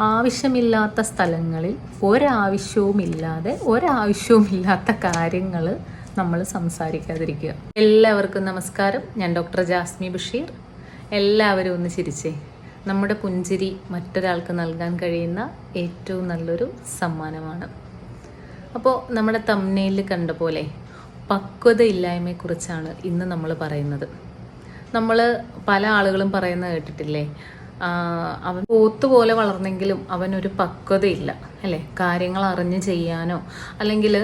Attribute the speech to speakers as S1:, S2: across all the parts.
S1: ആവശ്യമില്ലാത്ത സ്ഥലങ്ങളിൽ ഒരാവശ്യവുമില്ലാതെ ഒരാവശ്യവുമില്ലാത്ത കാര്യങ്ങൾ നമ്മൾ സംസാരിക്കാതിരിക്കുക. എല്ലാവർക്കും നമസ്കാരം. ഞാൻ ഡോക്ടർ ജാസ്മി ബഷീർ. എല്ലാവരും ഒന്ന് ചിരിച്ചേ. നമ്മുടെ പുഞ്ചിരി മറ്റൊരാൾക്ക് നൽകാൻ കഴിയുന്ന ഏറ്റവും നല്ലൊരു സമ്മാനമാണ്. അപ്പോൾ നമ്മുടെ തമ്മനയിൽ കണ്ട പോലെ പക്വതയില്ലായ്മയെക്കുറിച്ചാണ് ഇന്ന് നമ്മൾ പറയുന്നത് നമ്മൾ പല ആളുകളും പറയുന്നത് കേട്ടിട്ടില്ലേ അവൻ പോത്തുപോലെ വളർന്നെങ്കിലും അവനൊരു പക്വതയില്ല അല്ലേ? കാര്യങ്ങൾ അറിഞ്ഞ് ചെയ്യാനോ അല്ലെങ്കിൽ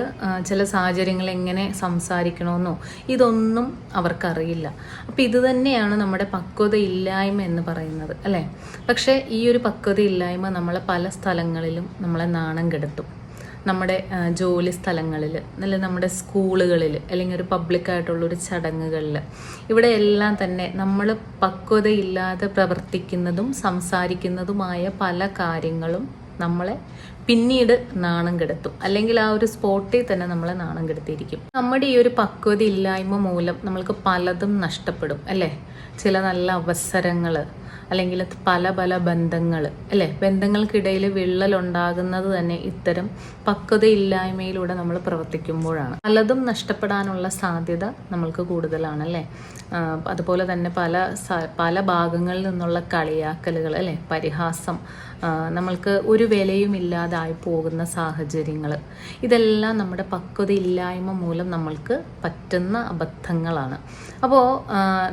S1: ചില സാഹചര്യങ്ങൾ എങ്ങനെ സംസാരിക്കണമെന്നോ ഇതൊന്നും അവർക്കറിയില്ല. അപ്പം ഇത് തന്നെയാണ് നമ്മുടെ പക്വതയില്ലായ്മ എന്ന് പറയുന്നത് അല്ലേ? പക്ഷേ ഈ ഒരു പക്വതയില്ലായ്മ നമ്മളെ പല സ്ഥലങ്ങളിലും നമ്മളെ നാണം കെടുത്തും. നമ്മുടെ ജോലി സ്ഥലങ്ങളിൽ അല്ലെങ്കിൽ നമ്മുടെ സ്കൂളുകളിൽ അല്ലെങ്കിൽ ഒരു പബ്ലിക്കായിട്ടുള്ളൊരു ചടങ്ങുകളിൽ ഇവിടെ എല്ലാം തന്നെ നമ്മൾ പക്വതയില്ലാതെ പ്രവർത്തിക്കുന്നതും സംസാരിക്കുന്നതുമായ പല കാര്യങ്ങളും നമ്മളെ പിന്നീട് നാണം കെടുത്തും. അല്ലെങ്കിൽ ആ ഒരു സ്പോട്ടിൽ തന്നെ നമ്മളെ നാണം കെടുത്തിയിരിക്കും. നമ്മുടെ ഈ ഒരു പക്വത ഇല്ലായ്മ മൂലം നമ്മൾക്ക് പലതും നഷ്ടപ്പെടും അല്ലേ? ചില നല്ല അവസരങ്ങൾ അല്ലെങ്കിൽ പല പല ബന്ധങ്ങൾ അല്ലേ? ബന്ധങ്ങൾക്കിടയിൽ വിള്ളൽ ഉണ്ടാകുന്നത് തന്നെ ഇത്തരം പക്വതയില്ലായ്മയിലൂടെ നമ്മൾ പ്രവർത്തിക്കുമ്പോഴാണ്. പലതും നഷ്ടപ്പെടാനുള്ള സാധ്യത നമ്മൾക്ക് കൂടുതലാണ് അല്ലേ? അതുപോലെ തന്നെ പല പല ഭാഗങ്ങളിൽ നിന്നുള്ള കളിയാക്കലുകൾ അല്ലേ? പരിഹാസം നമ്മൾക്ക് ഒരു വിലയും ഇല്ലാതായി പോകുന്ന സാഹചര്യങ്ങൾ ഇതെല്ലാം നമ്മുടെ പക്വതയില്ലായ്മ മൂലം നമ്മൾക്ക് പറ്റുന്ന അബദ്ധങ്ങളാണ്. അപ്പോൾ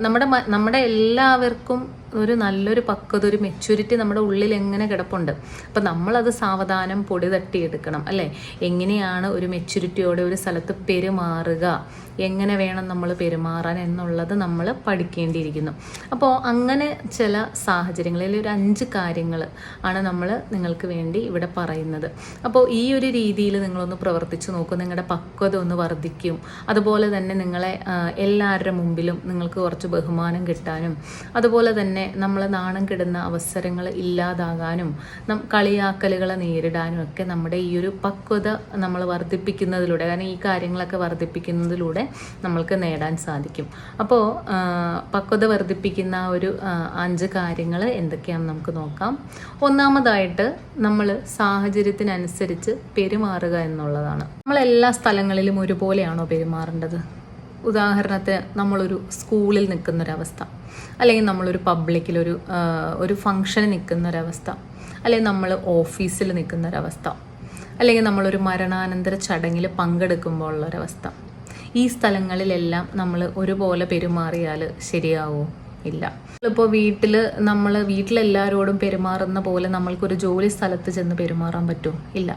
S1: നമ്മുടെ നമ്മുടെ എല്ലാവർക്കും ഒരു നല്ലൊരു പക്വത ഒരു മെച്യൂരിറ്റി നമ്മുടെ ഉള്ളിൽ എങ്ങനെ കിടപ്പുണ്ട്? അപ്പം നമ്മളത് സാവധാനം പൊടി തട്ടിയെടുക്കണം അല്ലേ? എങ്ങനെയാണ് ഒരു മെച്യൂരിറ്റിയോടെ ഒരു സ്ഥലത്ത് പെരുമാറുക? എങ്ങനെ വേണം നമ്മൾ പെരുമാറാൻ എന്നുള്ളത് നമ്മൾ പഠിക്കേണ്ടിയിരിക്കുന്നു. അപ്പോൾ അങ്ങനെ ചില സാഹചര്യങ്ങളിൽ ഒരു അഞ്ച് കാര്യങ്ങൾ ആണ് നമ്മൾ നിങ്ങൾക്ക് വേണ്ടി ഇവിടെ പറയുന്നത്. അപ്പോൾ ഈ ഒരു രീതിയിൽ നിങ്ങളൊന്ന് പ്രവർത്തിച്ച് നോക്കും. നിങ്ങളുടെ പക്വത ഒന്ന് വർദ്ധിക്കും. അതുപോലെ തന്നെ നിങ്ങളെ എല്ലാവരുടെ മുമ്പിലും നിങ്ങൾക്ക് കുറച്ച് ബഹുമാനം കിട്ടാനും അതുപോലെ തന്നെ നമ്മൾ നാണം കിടുന്ന അവസരങ്ങൾ ഇല്ലാതാകാനും കളിയാക്കലുകളെ നേരിടാനും ഒക്കെ നമ്മുടെ ഈ ഒരു പക്വത നമ്മൾ വർദ്ധിപ്പിക്കുന്നതിലൂടെ കാരണം ഈ കാര്യങ്ങളൊക്കെ വർദ്ധിപ്പിക്കുന്നതിലൂടെ നമ്മൾക്ക് നേടാൻ സാധിക്കും. അപ്പോൾ പക്വത വർദ്ധിപ്പിക്കുന്ന ഒരു അഞ്ച് കാര്യങ്ങൾ എന്തൊക്കെയാണെന്ന് നമുക്ക് നോക്കാം. ഒന്നാമതായിട്ട് നമ്മൾ സാഹചര്യത്തിനനുസരിച്ച് പെരുമാറുക എന്നുള്ളതാണ്. നമ്മൾ എല്ലാ സ്ഥലങ്ങളിലും ഒരുപോലെയാണോ പെരുമാറേണ്ടത്? ഉദാഹരണത്തിന് നമ്മളൊരു സ്കൂളിൽ നിൽക്കുന്നൊരവസ്ഥ അല്ലെങ്കിൽ നമ്മളൊരു പബ്ലിക്കിലൊരു ഒരു ഫങ്ഷന് നിൽക്കുന്നൊരവസ്ഥ അല്ലെങ്കിൽ നമ്മൾ ഓഫീസിൽ നിൽക്കുന്നൊരവസ്ഥ അല്ലെങ്കിൽ നമ്മളൊരു മരണാനന്തര ചടങ്ങിൽ പങ്കെടുക്കുമ്പോൾ ഉള്ളൊരവസ്ഥ ഈ സ്ഥലങ്ങളിലെല്ലാം നമ്മൾ ഒരുപോലെ പെരുമാറിയാൽ ശരിയാവോ? ഇല്ല. ഇപ്പോൾ വീട്ടിൽ നമ്മൾ വീട്ടിലെല്ലാവരോടും പെരുമാറുന്ന പോലെ നമ്മൾക്കൊരു ജോലി സ്ഥലത്ത് ചെന്ന് പെരുമാറാൻ പറ്റുമോ? ഇല്ല.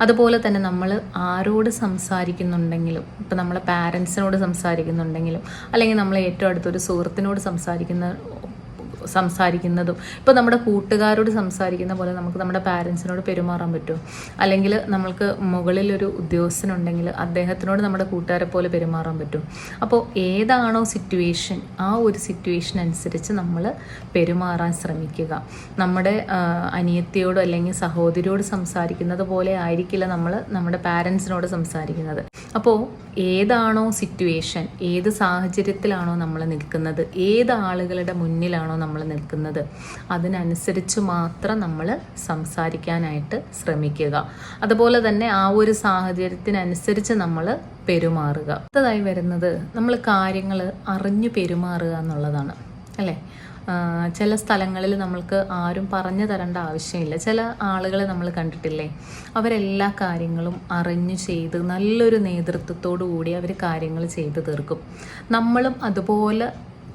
S1: അതുപോലെ തന്നെ നമ്മൾ ആരോട് സംസാരിക്കുന്നുണ്ടെങ്കിലും ഇപ്പം നമ്മളെ പാരൻസിനോട് സംസാരിക്കുന്നുണ്ടെങ്കിലും അല്ലെങ്കിൽ നമ്മൾ ഏറ്റവും അടുത്തൊരു സുഹൃത്തിനോട് സംസാരിക്കുന്ന സംസാരിക്കുന്നതും. ഇപ്പോൾ നമ്മുടെ കൂട്ടുകാരോട് സംസാരിക്കുന്ന പോലെ നമുക്ക് നമ്മുടെ പാരൻസിനോട് പെരുമാറാൻ പറ്റുമോ അല്ലെങ്കിൽ നമ്മൾക്ക് മുകളിലൊരു ഉദ്യോഗസ്ഥനുണ്ടെങ്കിൽ അദ്ദേഹത്തിനോട് നമ്മുടെ കൂട്ടുകാരെ പോലെ പെരുമാറാൻ പറ്റും? അപ്പോൾ ഏതാണോ സിറ്റുവേഷൻ ആ ഒരു സിറ്റുവേഷൻ അനുസരിച്ച് നമ്മൾ പെരുമാറാൻ ശ്രമിക്കുക. നമ്മുടെ അനിയത്തിയോടോ അല്ലെങ്കിൽ സഹോദരിയോട് സംസാരിക്കുന്നത് പോലെ ആയിരിക്കില്ല നമ്മൾ നമ്മുടെ പാരൻസിനോട് സംസാരിക്കുന്നത്. അപ്പോൾ ഏതാണോ സിറ്റുവേഷൻ ഏത് സാഹചര്യത്തിലാണോ നമ്മൾ നിൽക്കുന്നത് ഏത് ആളുകളുടെ മുന്നിലാണോ നമ്മൾ നിൽക്കുന്നത്. അതിനനുസരിച്ച് മാത്രം നമ്മൾ സംസാരിക്കാനായിട്ട് ശ്രമിക്കുക. അതുപോലെ തന്നെ ആ ഒരു സാഹചര്യത്തിനനുസരിച്ച് നമ്മൾ പെരുമാറുക. അടുത്തതായി വരുന്നത് നമ്മൾ കാര്യങ്ങൾ അറിഞ്ഞു പെരുമാറുക എന്നുള്ളതാണ്. അല്ലേ? ചില സ്ഥലങ്ങളിൽ നമ്മൾക്ക് ആരും പറഞ്ഞു തരേണ്ട ആവശ്യമില്ല. ചില ആളുകളെ നമ്മൾ കണ്ടിട്ടില്ലേ? അവരെല്ലാ കാര്യങ്ങളും അറിഞ്ഞു ചെയ്ത് നല്ലൊരു നേതൃത്വത്തോടു കൂടി അവർ കാര്യങ്ങൾ ചെയ്തു തീർക്കും. നമ്മളും അതുപോലെ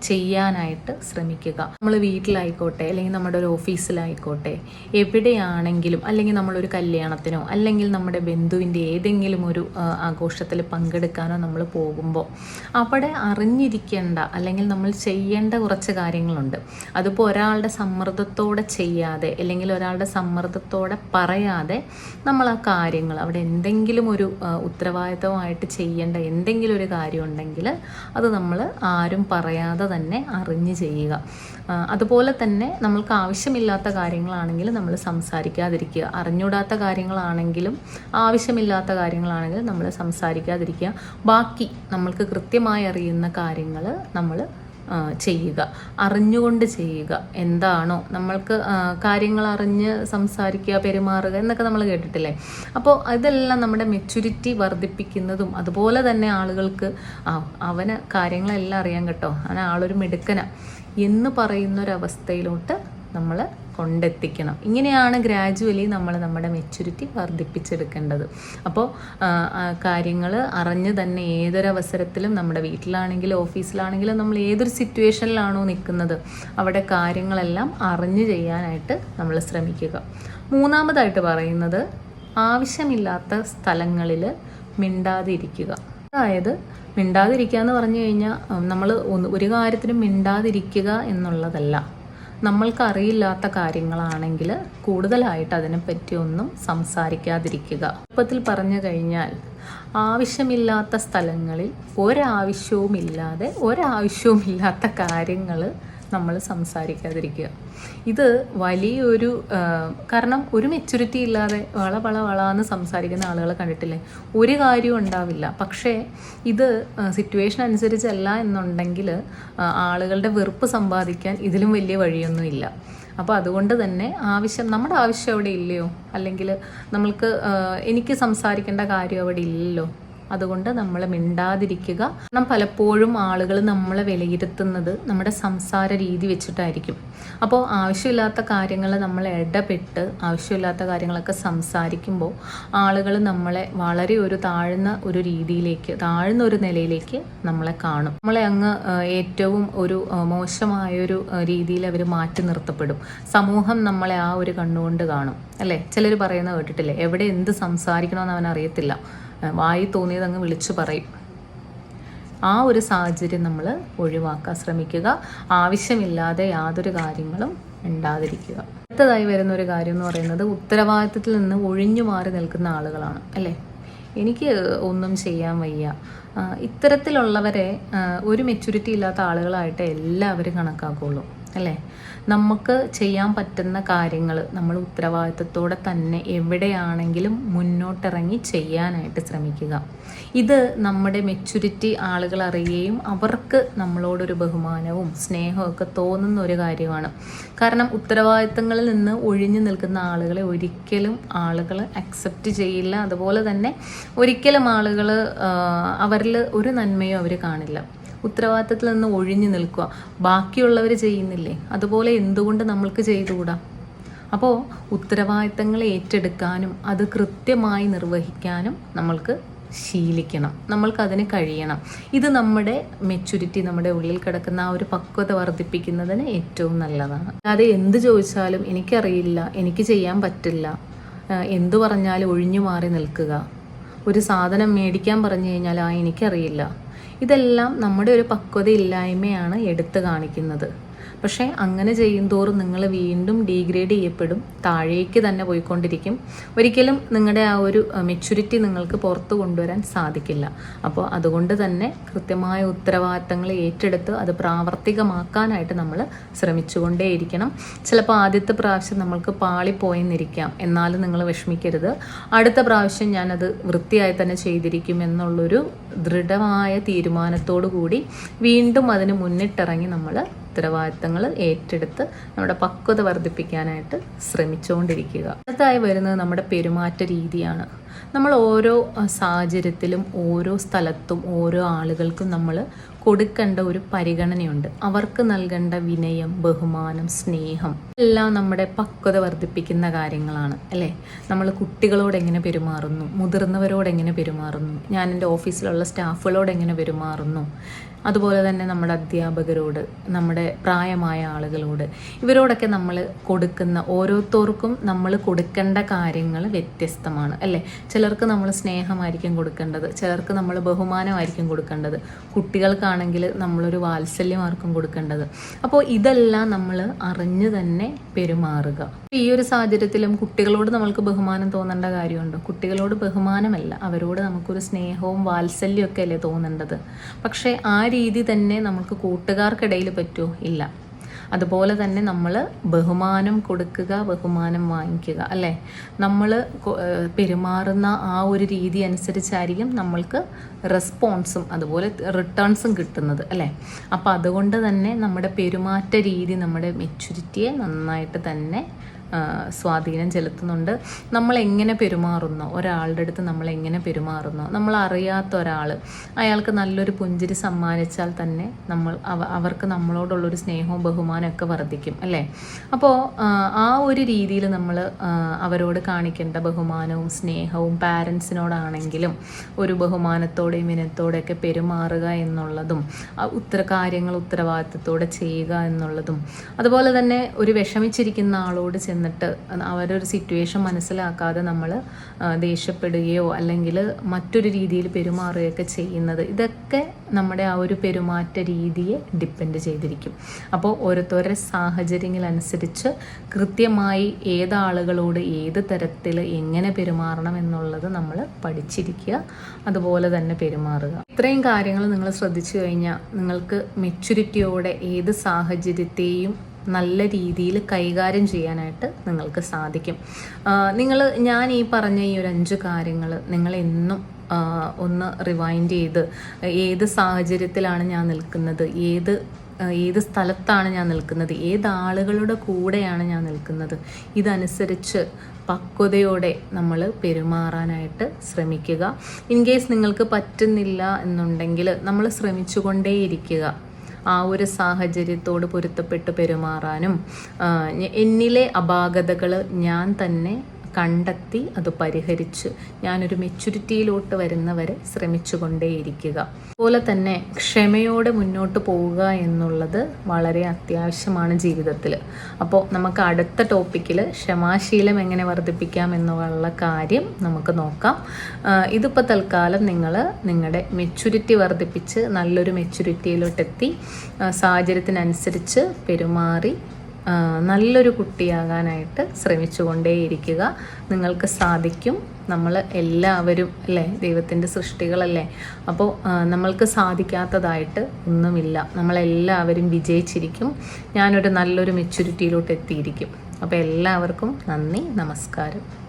S1: ചെയ്യാനായിട്ട് ശ്രമിക്കുക. നമ്മൾ വീട്ടിലായിക്കോട്ടെ അല്ലെങ്കിൽ നമ്മുടെ ഒരു ഓഫീസിലായിക്കോട്ടെ എവിടെയാണെങ്കിലും അല്ലെങ്കിൽ നമ്മളൊരു കല്യാണത്തിനോ അല്ലെങ്കിൽ നമ്മുടെ ബന്ധുവിന്റെ ഏതെങ്കിലും ഒരു ആഘോഷത്തിൽ പങ്കെടുക്കാനോ നമ്മൾ പോകുമ്പോൾ അവിടെ അറിഞ്ഞിരിക്കേണ്ട അല്ലെങ്കിൽ നമ്മൾ ചെയ്യേണ്ട കുറച്ച് കാര്യങ്ങളുണ്ട്. അതിപ്പോൾ ഒരാളുടെ സമ്മർദ്ദത്തോടെ ചെയ്യാതെ അല്ലെങ്കിൽ ഒരാളുടെ സമ്മർദ്ദത്തോടെ പറയാതെ നമ്മൾ ആ കാര്യങ്ങൾ അവിടെ എന്തെങ്കിലും ഒരു ഉത്തരവാദിത്തമായിട്ട് ചെയ്യേണ്ട എന്തെങ്കിലും ഒരു കാര്യം ഉണ്ടെങ്കിൽ അത് നമ്മൾ ആരും പറയാതെ തന്നെ അറിഞ്ഞ് ചെയ്യുക. അതുപോലെ തന്നെ നമ്മൾക്ക് ആവശ്യമില്ലാത്ത കാര്യങ്ങളാണെങ്കിൽ നമ്മൾ സംസാരിക്കാതിരിക്കുക. അറിഞ്ഞൂടാത്ത കാര്യങ്ങളാണെങ്കിലും ആവശ്യമില്ലാത്ത കാര്യങ്ങളാണെങ്കിലും നമ്മൾ സംസാരിക്കാതിരിക്കുക. ബാക്കി നമ്മൾക്ക് കൃത്യമായി അറിയുന്ന കാര്യങ്ങൾ നമ്മൾ ചെയ്യുക. അറിഞ്ഞുകൊണ്ട് ചെയ്യുക. എന്താണോ. നമ്മൾക്ക് കാര്യങ്ങൾ അറിഞ്ഞ് സംസാരിക്കുക പെരുമാറുക എന്നൊക്കെ നമ്മൾ കേട്ടിട്ടില്ലേ? അപ്പോൾ ഇതെല്ലാം നമ്മുടെ മെച്യൂരിറ്റി വർദ്ധിപ്പിക്കുന്നതും അതുപോലെ തന്നെ ആളുകൾക്ക് അവന് കാര്യങ്ങളെല്ലാം അറിയാൻ കേട്ടോ. അവൻ ആളൊരു മിടുക്കന. എന്ന് പറയുന്നൊരവസ്ഥയിലോട്ട് നമ്മൾ കൊണ്ടെത്തിക്കണം. ഇങ്ങനെയാണ് ഗ്രാജുവലി നമ്മൾ നമ്മുടെ മെച്യൂരിറ്റി വർദ്ധിപ്പിച്ചെടുക്കേണ്ടത്. അപ്പോൾ കാര്യങ്ങൾ അറിഞ്ഞ് തന്നെ ഏതൊരവസരത്തിലും നമ്മുടെ വീട്ടിലാണെങ്കിലും ഓഫീസിലാണെങ്കിലും നമ്മൾ ഏതൊരു സിറ്റുവേഷനിലാണോ നിൽക്കുന്നത് അവിടെ കാര്യങ്ങളെല്ലാം അറിഞ്ഞ് ചെയ്യാനായിട്ട് നമ്മൾ ശ്രമിക്കുക. മൂന്നാമതായിട്ട് പറയുന്നത് ആവശ്യമില്ലാത്ത സ്ഥലങ്ങളിൽ മിണ്ടാതിരിക്കുക. അതായത് മിണ്ടാതിരിക്കുക എന്ന് പറഞ്ഞു കഴിഞ്ഞാൽ നമ്മൾ ഒരു കാര്യത്തിനും മിണ്ടാതിരിക്കുക എന്നുള്ളതല്ല. നമ്മൾക്ക് അറിയില്ലാത്ത കാര്യങ്ങളാണെങ്കിൽ കൂടുതലായിട്ട് അതിനെപ്പറ്റി ഒന്നും സംസാരിക്കാതിരിക്കുക. എളുപ്പത്തിൽ പറഞ്ഞു കഴിഞ്ഞാൽ ആവശ്യമില്ലാത്ത സ്ഥലങ്ങളിൽ ഒരാവശ്യവുമില്ലാതെ ഒരാവശ്യവുമില്ലാത്ത കാര്യങ്ങൾ നമ്മൾ സംസാരിക്കാതിരിക്കുക. ഇത് വലിയൊരു കാരണം ഒരു മെച്യൂരിറ്റി ഇല്ലാതെ വള വള വള എന്ന് സംസാരിക്കുന്ന ആളുകളെ കണ്ടിട്ടില്ലേ? ഒരു കാര്യവും ഉണ്ടാവില്ല. പക്ഷേ ഇത് സിറ്റുവേഷൻ അനുസരിച്ചല്ല എന്നുണ്ടെങ്കിൽ ആളുകളുടെ വെറുപ്പ് സമ്പാദിക്കാൻ ഇതിലും വലിയ വഴിയൊന്നുമില്ല. അപ്പോൾ അതുകൊണ്ട് തന്നെ ആവശ്യം നമ്മുടെ ആവശ്യം അവിടെ ഇല്ലയോ? അല്ലെങ്കിൽ നമ്മൾക്ക് എനിക്ക് സംസാരിക്കേണ്ട കാര്യം അവിടെ ഇല്ലല്ലോ? അതുകൊണ്ട് നമ്മൾ മിണ്ടാതിരിക്കുക. കാരണം പലപ്പോഴും ആളുകൾ നമ്മളെ വിലയിരുത്തുന്നത് നമ്മുടെ സംസാര രീതി വെച്ചിട്ടായിരിക്കും. അപ്പോൾ ആവശ്യമില്ലാത്ത കാര്യങ്ങൾ നമ്മൾ ഇടപെട്ട് ആവശ്യമില്ലാത്ത കാര്യങ്ങളൊക്കെ സംസാരിക്കുമ്പോൾ ആളുകൾ നമ്മളെ വളരെ ഒരു താഴ്ന്ന ഒരു രീതിയിലേക്ക് താഴ്ന്ന ഒരു നിലയിലേക്ക് നമ്മളെ കാണും. നമ്മളെ അങ്ങ് ഏറ്റവും ഒരു മോശമായൊരു രീതിയിൽ അവർ മാറ്റി നിർത്തപ്പെടും. സമൂഹം നമ്മളെ ആ ഒരു കണ്ണുകൊണ്ട് കാണും. അല്ലേ? ചിലർ പറയുന്നത് കേട്ടിട്ടില്ലേ? എവിടെ എന്ത് സംസാരിക്കണമെന്ന് അവൻ അറിയത്തില്ല വായി തോന്നിയത് അങ്ങ് വിളിച്ചു പറയും. ആ ഒരു സാഹചര്യം നമ്മൾ ഒഴിവാക്കാൻ ശ്രമിക്കുക. ആവശ്യമില്ലാതെ യാതൊരു കാര്യങ്ങളും ഉണ്ടാതിരിക്കുക അടുത്തതായി വരുന്ന ഒരു കാര്യം എന്ന് പറയുന്നത് ഉത്തരവാദിത്തത്തിൽ നിന്ന് ഒഴിഞ്ഞു മാറി നിൽക്കുന്ന ആളുകളാണ് അല്ലേ? എനിക്ക് ഒന്നും ചെയ്യാൻ വയ്യ. ഇത്തരത്തിലുള്ളവരെ ഒരു മെച്യൂരിറ്റി ഇല്ലാത്ത ആളുകളായിട്ട് എല്ലാവരും കണക്കാക്കുള്ളൂ അല്ലേ? നമുക്ക് ചെയ്യാൻ പറ്റുന്ന കാര്യങ്ങൾ നമ്മൾ ഉത്തരവാദിത്വത്തോടെ തന്നെ എവിടെയാണെങ്കിലും മുന്നോട്ടിറങ്ങി ചെയ്യാനായിട്ട് ശ്രമിക്കുക. ഇത് നമ്മുടെ മെച്യൂരിറ്റി ആളുകൾ അറിയുകയും അവർക്ക് നമ്മളോടൊരു ബഹുമാനവും സ്നേഹമൊക്കെ തോന്നുന്ന ഒരു കാര്യമാണ്. കാരണം ഉത്തരവാദിത്തങ്ങളിൽ നിന്ന് ഒഴിഞ്ഞു നിൽക്കുന്ന ആളുകളെ ഒരിക്കലും ആളുകൾ അക്സെപ്റ്റ് ചെയ്യില്ല. അതുപോലെ തന്നെ ഒരിക്കലും ആളുകൾ അവരിൽ ഒരു നന്മയും അവർ കാണില്ല. ഉത്തരവാദിത്തത്തിൽ നിന്ന് ഒഴിഞ്ഞു നിൽക്കുക. ബാക്കിയുള്ളവർ ചെയ്യുന്നില്ലേ? അതുപോലെ എന്തുകൊണ്ട് നമ്മൾക്ക് ചെയ്തുകൂടാ? അപ്പോൾ ഉത്തരവാദിത്തങ്ങൾ ഏറ്റെടുക്കാനും അത് കൃത്യമായി നിർവഹിക്കാനും നമ്മൾക്ക് ശീലിക്കണം. നമ്മൾക്ക് അതിന് കഴിയണം. ഇത് നമ്മുടെ മെച്യൂരിറ്റി നമ്മുടെ ഉള്ളിൽ കിടക്കുന്ന ആ ഒരു പക്വത വർദ്ധിപ്പിക്കുന്നതിന് ഏറ്റവും നല്ലതാണ്. അല്ലാതെ എന്ത് ചോദിച്ചാലും എനിക്കറിയില്ല എനിക്ക് ചെയ്യാൻ പറ്റില്ല എന്തു പറഞ്ഞാലും ഒഴിഞ്ഞു മാറി നിൽക്കുക. ഒരു സാധനം മേടിക്കാൻ പറഞ്ഞു കഴിഞ്ഞാൽ ആ എനിക്കറിയില്ല. ഇതെല്ലാം നമ്മുടെ ഒരു പക്വതയില്ലായ്മയാണ് എടുത്തു കാണിക്കുന്നത്. പക്ഷേ അങ്ങനെ ചെയ്യുന്തോറും നിങ്ങൾ വീണ്ടും ഡീഗ്രേഡ് ചെയ്യപ്പെടും താഴേക്ക് തന്നെ പോയിക്കൊണ്ടിരിക്കും. ഒരിക്കലും നിങ്ങളുടെ ആ ഒരു മെച്യൂരിറ്റി നിങ്ങൾക്ക് പുറത്തു കൊണ്ടുവരാൻ സാധിക്കില്ല. അപ്പോൾ അതുകൊണ്ട് തന്നെ കൃത്യമായ ഉത്തരവാദിത്തങ്ങൾ ഏറ്റെടുത്ത് അത് പ്രാവർത്തികമാക്കാനായിട്ട് നമ്മൾ ശ്രമിച്ചുകൊണ്ടേയിരിക്കണം. ചിലപ്പോൾ ആദ്യത്തെ പ്രാവശ്യം നമ്മൾക്ക് പാളിപ്പോയെന്നിരിക്കാം. എന്നാലും നിങ്ങൾ വിഷമിക്കരുത്. അടുത്ത പ്രാവശ്യം ഞാനത് വൃത്തിയായി തന്നെ ചെയ്തിരിക്കും എന്നുള്ളൊരു ദൃഢമായ തീരുമാനത്തോടു കൂടി വീണ്ടും അതിന് മുന്നിട്ടിറങ്ങി നമ്മൾ ഉത്തരവാദിത്തങ്ങൾ ഏറ്റെടുത്ത് നമ്മുടെ പക്വത വർദ്ധിപ്പിക്കാനായിട്ട് ശ്രമിച്ചുകൊണ്ടിരിക്കുക. അടുത്തായി വരുന്നത് നമ്മുടെ പെരുമാറ്റ രീതിയാണ്. നമ്മൾ ഓരോ സാഹചര്യത്തിലും ഓരോ സ്ഥലത്തും ഓരോ ആളുകൾക്കും നമ്മൾ കൊടുക്കേണ്ട ഒരു പരിഗണനയുണ്ട്. അവർക്ക് നൽകേണ്ട വിനയം ബഹുമാനം സ്നേഹം എല്ലാം നമ്മുടെ പക്വത വർദ്ധിപ്പിക്കുന്ന കാര്യങ്ങളാണ് അല്ലേ? നമ്മൾ കുട്ടികളോട് എങ്ങനെ പെരുമാറുന്നു? മുതിർന്നവരോട് എങ്ങനെ പെരുമാറുന്നു? ഞാൻ എന്റെ ഓഫീസിലുള്ള സ്റ്റാഫുകളോട് എങ്ങനെ പെരുമാറുന്നു? അതുപോലെ തന്നെ നമ്മുടെ അധ്യാപകരോട് നമ്മുടെ പ്രായമായ ആളുകളോട് ഇവരോടൊക്കെ നമ്മൾ കൊടുക്കുന്ന ഓരോരുത്തർക്കും നമ്മൾ കൊടുക്കേണ്ട കാര്യങ്ങൾ വ്യത്യസ്തമാണ് അല്ലേ? ചിലർക്ക് നമ്മൾ സ്നേഹമായിരിക്കും കൊടുക്കേണ്ടത് ചിലർക്ക് നമ്മൾ ബഹുമാനമായിരിക്കും കൊടുക്കേണ്ടത് കുട്ടികൾക്കാണെങ്കിൽ നമ്മളൊരു വാത്സല്യമാർക്കും കൊടുക്കേണ്ടത്. അപ്പോൾ ഇതെല്ലാം നമ്മൾ അറിഞ്ഞു തന്നെ പെരുമാറുക. ഈ ഒരു സാഹചര്യത്തിലും കുട്ടികളോട് നമ്മൾക്ക് ബഹുമാനം തോന്നേണ്ട കാര്യമുണ്ടോ? കുട്ടികളോട് ബഹുമാനമല്ല അവരോട് നമുക്കൊരു സ്നേഹവും വാത്സല്യമൊക്കെ അല്ലേ തോന്നേണ്ടത്? പക്ഷേ ആ രീതി തന്നെ നമുക്ക് കൂട്ടുകാർക്കിടയിൽ പറ്റുമോ ഇല്ല. അതുപോലെ തന്നെ നമ്മൾ ബഹുമാനം കൊടുക്കുക ബഹുമാനം വാങ്ങിക്കുക അല്ലേ? നമ്മൾ പെരുമാറുന്ന ആ ഒരു രീതി അനുസരിച്ചായിരിക്കും നമ്മൾക്ക് റെസ്പോൺസും അതുപോലെ റിട്ടേൺസും കിട്ടുന്നത് അല്ലേ? അപ്പോൾ അതുകൊണ്ട് തന്നെ നമ്മുടെ പെരുമാറ്റ രീതി നമ്മുടെ മെച്യൂരിറ്റിയെ നന്നായിട്ട് തന്നെ സ്വാധീനം ചെലുത്തുന്നുണ്ട്. നമ്മൾ എങ്ങനെ പെരുമാറുന്നോ? ഒരാളുടെ അടുത്ത് നമ്മൾ എങ്ങനെ പെരുമാറുന്നോ? നമ്മൾ അറിയാത്ത ഒരാൾ അയാൾക്ക് നല്ലൊരു പുഞ്ചിരി സമ്മാനിച്ചാൽ തന്നെ നമ്മൾ അവ അവർക്ക് നമ്മളോടുള്ളൊരു സ്നേഹവും ബഹുമാനവും ഒക്കെ വർദ്ധിക്കും അല്ലേ? അപ്പോൾ ആ ഒരു രീതിയിൽ നമ്മൾ അവരോട് കാണിക്കേണ്ട ബഹുമാനവും സ്നേഹവും പാരൻസിനോടാണെങ്കിലും ഒരു ബഹുമാനത്തോടെയും വിനയത്തോടെയൊക്കെ പെരുമാറുക എന്നുള്ളതും ഉത്തര കാര്യങ്ങൾ ഉത്തരവാദിത്തത്തോടെ ചെയ്യുക എന്നുള്ളതും അതുപോലെ തന്നെ ഒരു വിഷമിച്ചിരിക്കുന്ന ആളോട് ചെന്നിട്ട് അവരൊരു സിറ്റുവേഷൻ മനസ്സിലാക്കാതെ നമ്മൾ ദേഷ്യപ്പെടുകയോ അല്ലെങ്കിൽ മറ്റൊരു രീതിയിൽ പെരുമാറുകയൊക്കെ ചെയ്യുന്നത് ഇതൊക്കെ നമ്മുടെ ആ ഒരു പെരുമാറ്റ രീതിയെ ഡിപ്പെൻഡ് ചെയ്തിരിക്കും. അപ്പോൾ ഓരോരുത്തരുടെ സാഹചര്യങ്ങളനുസരിച്ച് കൃത്യമായി ഏതാളുകളോട് ഏത് തരത്തിൽ എങ്ങനെ പെരുമാറണം എന്നുള്ളത് നമ്മൾ പഠിച്ചിരിക്കുക. അതുപോലെ തന്നെ പെരുമാറുക. ഇത്രയും കാര്യങ്ങൾ നിങ്ങൾ ശ്രദ്ധിച്ചു കഴിഞ്ഞാൽ നിങ്ങൾക്ക് മെച്യൂരിറ്റിയോടെ ഏത് സാഹചര്യത്തെയും നല്ല രീതിയിൽ കൈകാര്യം ചെയ്യാനായിട്ട് നിങ്ങൾക്ക് സാധിക്കും. നിങ്ങൾ ഞാൻ ഈ പറഞ്ഞ ഈ ഒരു അഞ്ച് കാര്യങ്ങൾ നിങ്ങൾ എന്നും ഒന്ന് റിവൈൻഡ് ചെയ്ത് ഏത് സാഹചര്യത്തിലാണ് ഞാൻ നിൽക്കുന്നത് ഏത് ഏത് സ്ഥലത്താണ് ഞാൻ നിൽക്കുന്നത് ഏത് ആളുകളുടെ കൂടെയാണ് ഞാൻ നിൽക്കുന്നത് ഇതനുസരിച്ച് പക്വതയോടെ നമ്മൾ പെരുമാറാനായിട്ട് ശ്രമിക്കുക. ഇൻ കേസ് നിങ്ങൾക്ക് പറ്റുന്നില്ല എന്നുണ്ടെങ്കിൽ നമ്മൾ ശ്രമിച്ചുകൊണ്ടേയിരിക്കുക. ആ ഒരു സാഹചര്യത്തോട് പൊരുത്തപ്പെട്ട് പെരുമാറാനും എന്നിലെ അപാകതകൾ ഞാൻ തന്നെ കണ്ടെത്തി അത് പരിഹരിച്ച് ഞാനൊരു മെച്യൂരിറ്റിയിലോട്ട് വരുന്നവരെ ശ്രമിച്ചുകൊണ്ടേയിരിക്കുക. അതുപോലെ തന്നെ ക്ഷമയോടെ മുന്നോട്ട് പോവുക എന്നുള്ളത് വളരെ അത്യാവശ്യമാണ് ജീവിതത്തിൽ അപ്പോൾ നമുക്ക് അടുത്ത ടോപ്പിക്കിൽ ക്ഷമാശീലം എങ്ങനെ വർദ്ധിപ്പിക്കാം എന്നുള്ള കാര്യം നമുക്ക് നോക്കാം. ഇതിപ്പോൾ തൽക്കാലം നിങ്ങൾ നിങ്ങളുടെ മെച്യൂരിറ്റി വർദ്ധിപ്പിച്ച് നല്ലൊരു മെച്യൂരിറ്റിയിലോട്ടെത്തി ആ, സാഹചര്യത്തിനനുസരിച്ച് പെരുമാറി നല്ലൊരു കുട്ടിയാകാനായിട്ട് ശ്രമിച്ചുകൊണ്ടേയിരിക്കുക. നിങ്ങൾക്ക് സാധിക്കും. നമ്മൾ എല്ലാവരും അല്ലേ ദൈവത്തിന്റെ സൃഷ്ടികളല്ലേ? അപ്പോൾ നമ്മൾക്ക് സാധിക്കാത്തതായിട്ട് ഒന്നുമില്ല. നമ്മളെല്ലാവരും വിജയിച്ചിരിക്കും. ഞാനൊരു നല്ലൊരു മെച്യൂരിറ്റിയിലോട്ട് എത്തിയിരിക്കും അപ്പോൾ എല്ലാവർക്കും നന്ദി നമസ്കാരം.